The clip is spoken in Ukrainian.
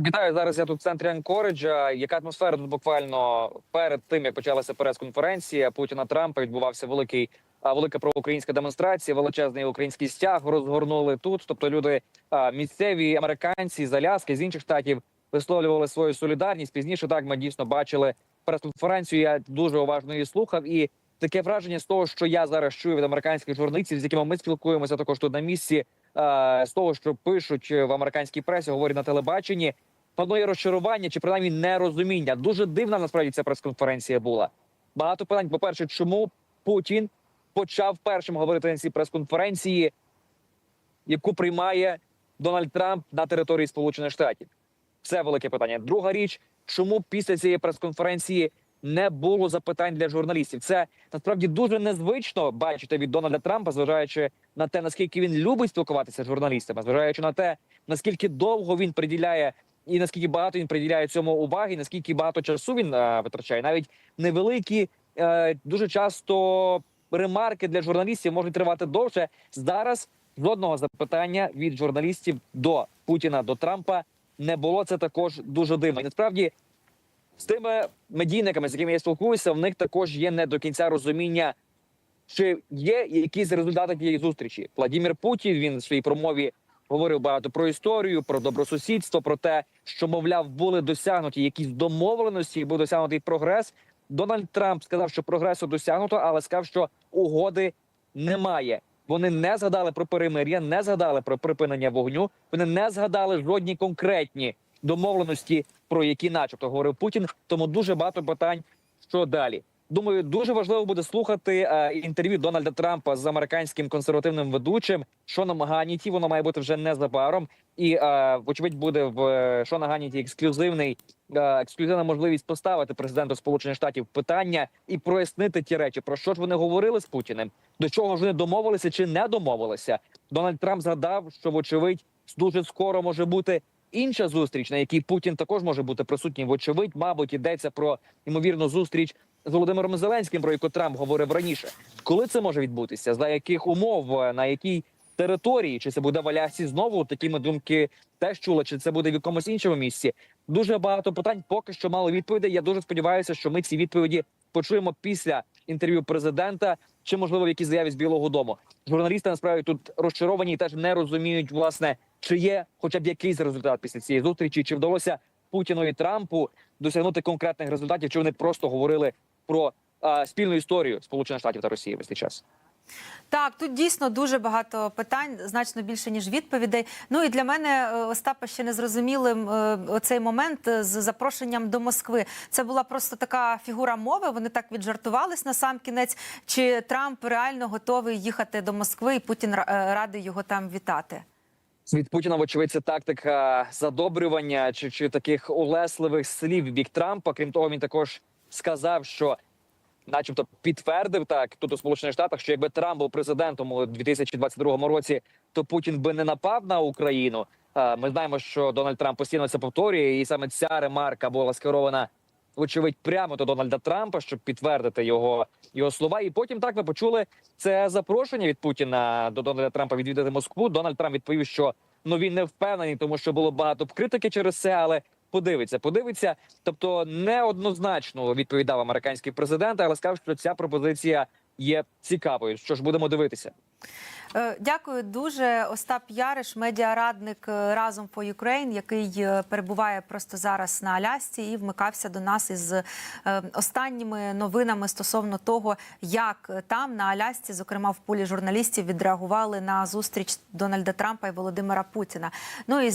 Вітаю зараз. Я тут в центрі Анкориджа. Яка атмосфера тут буквально перед тим, як почалася прес-конференція Путіна Трампа, відбувався великий а, велика проукраїнська демонстрація, величезний український стяг розгорнули тут. Тобто люди місцеві американці з Аляски, з інших штатів висловлювали свою солідарність. Пізніше так ми дійсно бачили прес-конференцію. Я дуже уважно її слухав і. Таке враження з того, що я зараз чую від американських журналістів, з якими ми спілкуємося також тут на місці, з того, що пишуть в американській пресі, говорять на телебаченні, панує розчарування чи принаймні нерозуміння. Дуже дивна насправді ця прес-конференція була. Багато питань. По перше, чому Путін почав першим говорити на цій прес-конференції, яку приймає Дональд Трамп на території Сполучених Штатів? Це велике питання. Друга річ, чому після цієї прес-конференції не було запитань для журналістів? Це насправді дуже незвично бачити від Дональда Трампа, зважаючи на те, наскільки він любить спілкуватися з журналістами, зважаючи на те, наскільки довго він приділяє і наскільки багато він приділяє цьому уваги, наскільки багато часу він е, витрачає, навіть невеликі, е, дуже часто ремарки для журналістів можуть тривати довше. Зараз жодного запитання від журналістів до Путіна до Трампа не було. Це також дуже дивно. І насправді з тими медійниками, з якими я спілкуюся, в них також є не до кінця розуміння, чи є якісь результати тієї зустрічі. Владимир Путін він в своїй промові говорив багато про історію, про добросусідство, про те, що мовляв були досягнуті якісь домовленості, був досягнутий прогрес. Дональд Трамп сказав, що прогресу досягнуто, але сказав, що угоди немає. Вони не згадали про перемир'я, не згадали про припинення вогню. Вони не згадали жодні конкретні домовленості, про які, начебто, говорив Путін. Тому дуже багато питань, що далі. Думаю, дуже важливо буде слухати е, інтерв'ю Дональда Трампа з американським консервативним ведучим Шоном Ганіті. Воно має бути вже незабаром, і е, вочевидь буде в е, Шона Ганіті ексклюзивний ексклюзивна можливість поставити президенту Сполучених Штатів питання і прояснити ті речі, про що ж вони говорили з Путіним, до чого ж вони домовилися чи не домовилися. Дональд Трамп згадав, що вочевидь дуже скоро може бути інша зустріч, на якій Путін також може бути присутній. Вочевидь, мабуть, йдеться про ймовірну зустріч з Володимиром Зеленським, про яку Трамп говорив раніше. Коли це може відбутися? За яких умов, на якій території? Чи це буде в Алясі знову? Такі ми думки теж чули, чи це буде в якомусь іншому місці? Дуже багато питань. Поки що мало відповідей. Я дуже сподіваюся, що ми ці відповіді почуємо після інтерв'ю президента, чи можливо в якійсь заяві з Білого Дому. Журналісти насправді тут розчаровані і теж не розуміють, власне, чи є хоча б якийсь результат після цієї зустрічі, чи вдалося Путіну і Трампу досягнути конкретних результатів, чи вони просто говорили про а, спільну історію Сполучених Штатів та Росії весь цей час. Так, тут дійсно дуже багато питань, значно більше ніж відповідей. Ну і для мене е, Остапа ще не зрозумілим е, оцей момент е, з запрошенням до Москви. Це була просто така фігура мови. Вони так віджартувались на сам кінець. Чи Трамп реально готовий їхати до Москви, і Путін радий його там вітати? Від Путіна, вочевидь, тактика задобрювання чи, чи таких улесливих слів в бік Трампа. Крім того, він також сказав, що, начебто, підтвердив так тут у Сполучених Штатах, що якби Трамп був президентом у 2022 році, то Путін би не напав на Україну. Ми знаємо, що Дональд Трамп постійно це повторює, і саме ця ремарка була скерована. Вочевидь, прямо до Дональда Трампа, щоб підтвердити його його слова. І потім так ми почули це запрошення від Путіна до Дональда Трампа відвідати Москву. Дональд Трамп відповів, що ну він не впевнений, тому що було багато критики через це, але подивиться, подивиться. Тобто неоднозначно відповідав американський президент, але сказав, що ця пропозиція є цікавою. Що ж будемо дивитися. Е, Дякую дуже. Остап Яриш, медіарадник е, разом for Ukraine, який е, перебуває просто зараз на Алясці і вмикався до нас із останніми новинами стосовно того, як там на Алясці, зокрема в полі журналістів, відреагували на зустріч Дональда Трампа і Володимира Путіна. Ну і